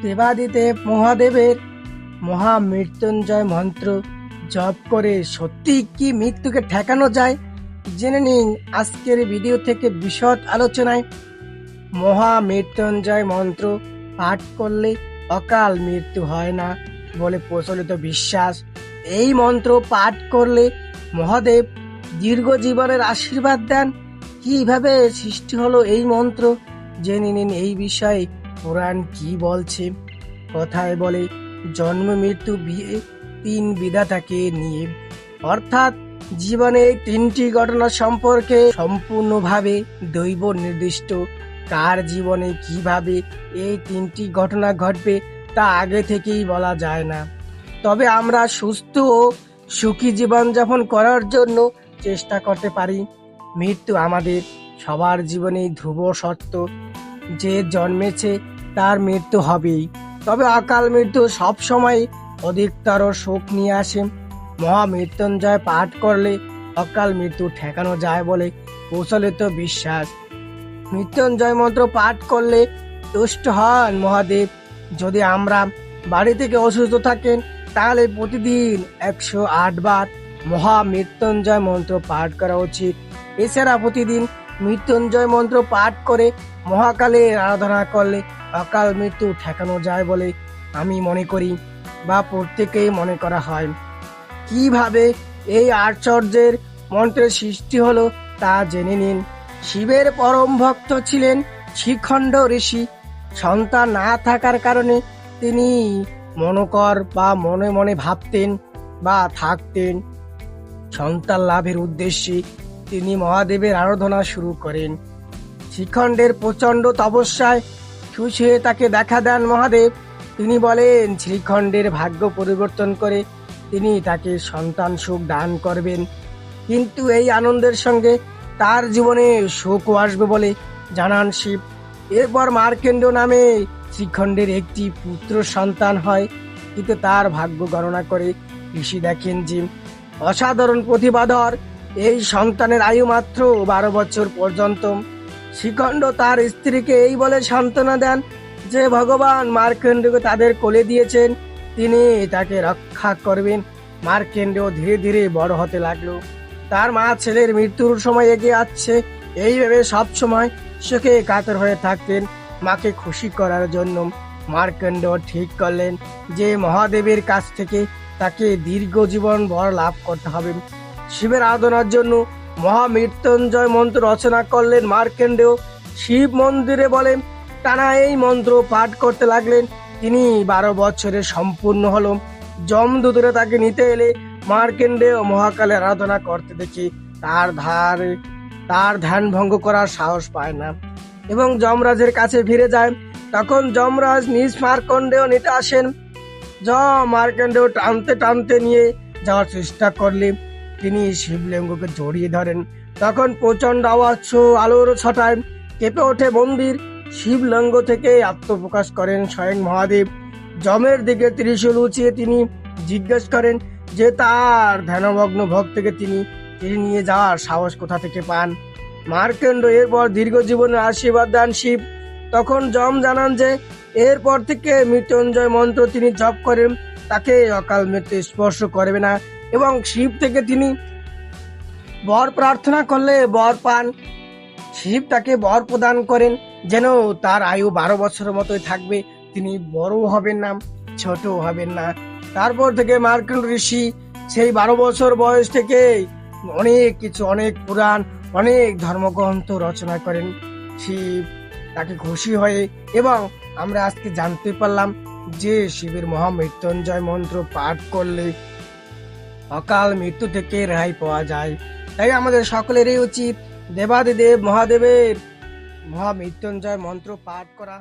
দেবাদিদেব মহাদেবের মহামৃত্যুঞ্জয় মন্ত্র জপ করে সত্যি কি মৃত্যুকে ঠেকানো যায়? জেনে নিন আজকের ভিডিও থেকে বিশদ আলোচনায়। মহামৃত্যুঞ্জয় মন্ত্র পাঠ করলে অকাল মৃত্যু হয় না বলে প্রচলিত বিশ্বাস। এই মন্ত্র পাঠ করলে মহাদেব দীর্ঘ জীবনের আশীর্বাদ দেন। কীভাবে সৃষ্টি হলো এই মন্ত্র? জেনে নিন এই বিষয়ে পুরাণ কি বলছে? কথায় বলে, জন্ম, মৃত্যু, বিয়ে, তিন বিধাতাকে নিয়ে। অর্থাৎ জীবনে তিনটি ঘটনা সম্পর্কে সম্পূর্ণভাবে দৈব নির্দিষ্ট। কার জীবনে কীভাবে এই তিনটি ঘটনা ঘটবে তা আগে থেকেই বলা যায় না। তবে আমরা সুস্থ ও সুখী জীবনযাপন করার জন্য চেষ্টা করতে পারি। মৃত্যু আমাদের সবার জীবনে ধ্রুব সত্য। যে জন্মেছে তার মৃত্যু হবেই। তবে অকাল মৃত্যু সব সময় অধিকতর শোক নিয়ে আসে। মহামৃত্যুঞ্জয় পাঠ করলে অকাল মৃত্যু ঠেকানো যায় বলে প্রচলিত বিশ্বাস। মৃত্যুঞ্জয় মন্ত্র পাঠ করলে তুষ্ট হন মহাদেব। যদি আমরা বাড়ি থেকে অসুস্থ থাকেন, তাহলে প্রতিদিন একশো আট বার মহামৃত্যুঞ্জয় মন্ত্র পাঠ করা উচিত। এছাড়া প্রতিদিন মৃত্যুঞ্জয় মন্ত্র পাঠ করে মহাকালের আরাধনা করলে অকাল মৃত্যু ঠেকানো যায় বলে আমি মনে করি বা প্রত্যেকেই মনে করা হয়। কীভাবে এই আশ্চর্যের মন্ত্রের সৃষ্টি হলো তা জেনে নিন। শিবের পরম ভক্ত ছিলেন শিখণ্ড ঋষি। সন্তান না থাকার কারণে তিনি মনোকর বা মনে মনে ভাবতেন বা থাকতেন। সন্তান লাভের উদ্দেশ্যে তিনি মহাদেবের আরাধনা শুরু করেন। শিখণ্ডের প্রচণ্ড তপস্যায় খুশি হয়ে তাকে দেখা দেন মহাদেব। তিনি বলেন, শ্রীখণ্ডের ভাগ্য পরিবর্তন করে তিনি তাকে সন্তান সুখ দান করবেন। কিন্তু এই আনন্দের সঙ্গে তার জীবনে শোকও আসবে বলে জানান শিব। এরপর মার্কেন্ড নামে শ্রীখণ্ডের একটি পুত্র সন্তান হয়। কিন্তু তার ভাগ্য গণনা করে ঋষি দেখেন যে অসাধারণ প্রতিভাধর এই সন্তানের আয়ু মাত্র বারো বছর পর্যন্ত। শ্রীখণ্ড তার স্ত্রীকে এই বলে সান্ত্বনা দেন যে, ভগবান মার্কেন্ডকে তাদের কোলে দিয়েছেন, তিনি তাকে রক্ষা করবেন। মার্কেন্ড ধীরে ধীরে বড় হতে লাগল। তার মা ছেলের মৃত্যুর সময় এগিয়ে আসছে। এইভাবে সব সময় সুখে কাতর হয়ে থাকতেন। মাকে খুশি করার জন্য মার্কেন্ড ঠিক করলেন যে, মহাদেবের কাছ থেকে তাকে দীর্ঘ জীবন বর লাভ করতে হবে। শিবের আরাধনার জন্য মহামৃত্যুঞ্জয় মন্ত্র রচনা করলেন মার্কেন্ডেয়। শিব মন্দিরে বলেন, টানা এই মন্ত্র পাঠ করতে লাগলেন। তিনি বারো বছরে সম্পূর্ণ হলো যমদূতরা তাকে নিতে এলে মার্কেন্ডেয় মহাকালে আরাধনা করতে দেখি, তার ধার, তার ধ্যান ভঙ্গ করার সাহস পায় না। এবং যমরাজের কাছে ফিরে যায়। তখন যমরাজ নিজ মার্কণ্ডেয় নিতে আসেন। যম মার্কেন্ডেয় টানতে টানতে নিয়ে যাওয়ার চেষ্টা করলে তিনি শিবলিঙ্গকে জড়িয়ে ধরেন। তখন প্রচণ্ড আওয়াজ আলোর ছটায় কেঁপে ওঠে মন্দির। শিবলিঙ্গ থেকে আত্মপ্রকাশ করেন স্বয়ং মহাদেব। যমের দিকে ত্রিশূল উঁচিয়ে তিনি জিজ্ঞেস করেন যে, তার ধ্যানমগ্ন ভক্তকে তিনি তিনি নিয়ে যাওয়ার সাহস কোথা থেকে পান? মার্কেন্ড এরপর দীর্ঘ জীবনের আশীর্বাদ দান শিব। তখন যম জানান যে, এরপর থেকে মৃত্যুঞ্জয় মন্ত্র তিনি জপ করেন। তাকে অকাল মৃত্যু স্পর্শ করবে না। এবং শিব থেকে তিনি বর প্রার্থনা করলে বর পান। শিব তাকে বর প্রদান করেন, যেন তার আয়ু বারো বছরের মতোই থাকবে। তিনি বড় হবেন না ছোট হবেন না। তারপর থেকে মার্কেন্ড ঋষি সেই বারো বছর বয়স থেকে অনেক কিছু, অনেক পুরাণ, অনেক ধর্মগ্রন্থ রচনা করেন। শিব তাকে খুশি হয়ে এবং আমরা আজকে জানতে পারলাম যে শিবের মহামৃত্যুঞ্জয় মন্ত্র পাঠ করলে অকাল মৃত্যু থেকে রেহাই পাওয়া যায়। তাই আমাদের সকলেরই উচিত, দেবাদিদেব মহাদেবের মহামৃত্যুঞ্জয় মন্ত্র পাঠ করা।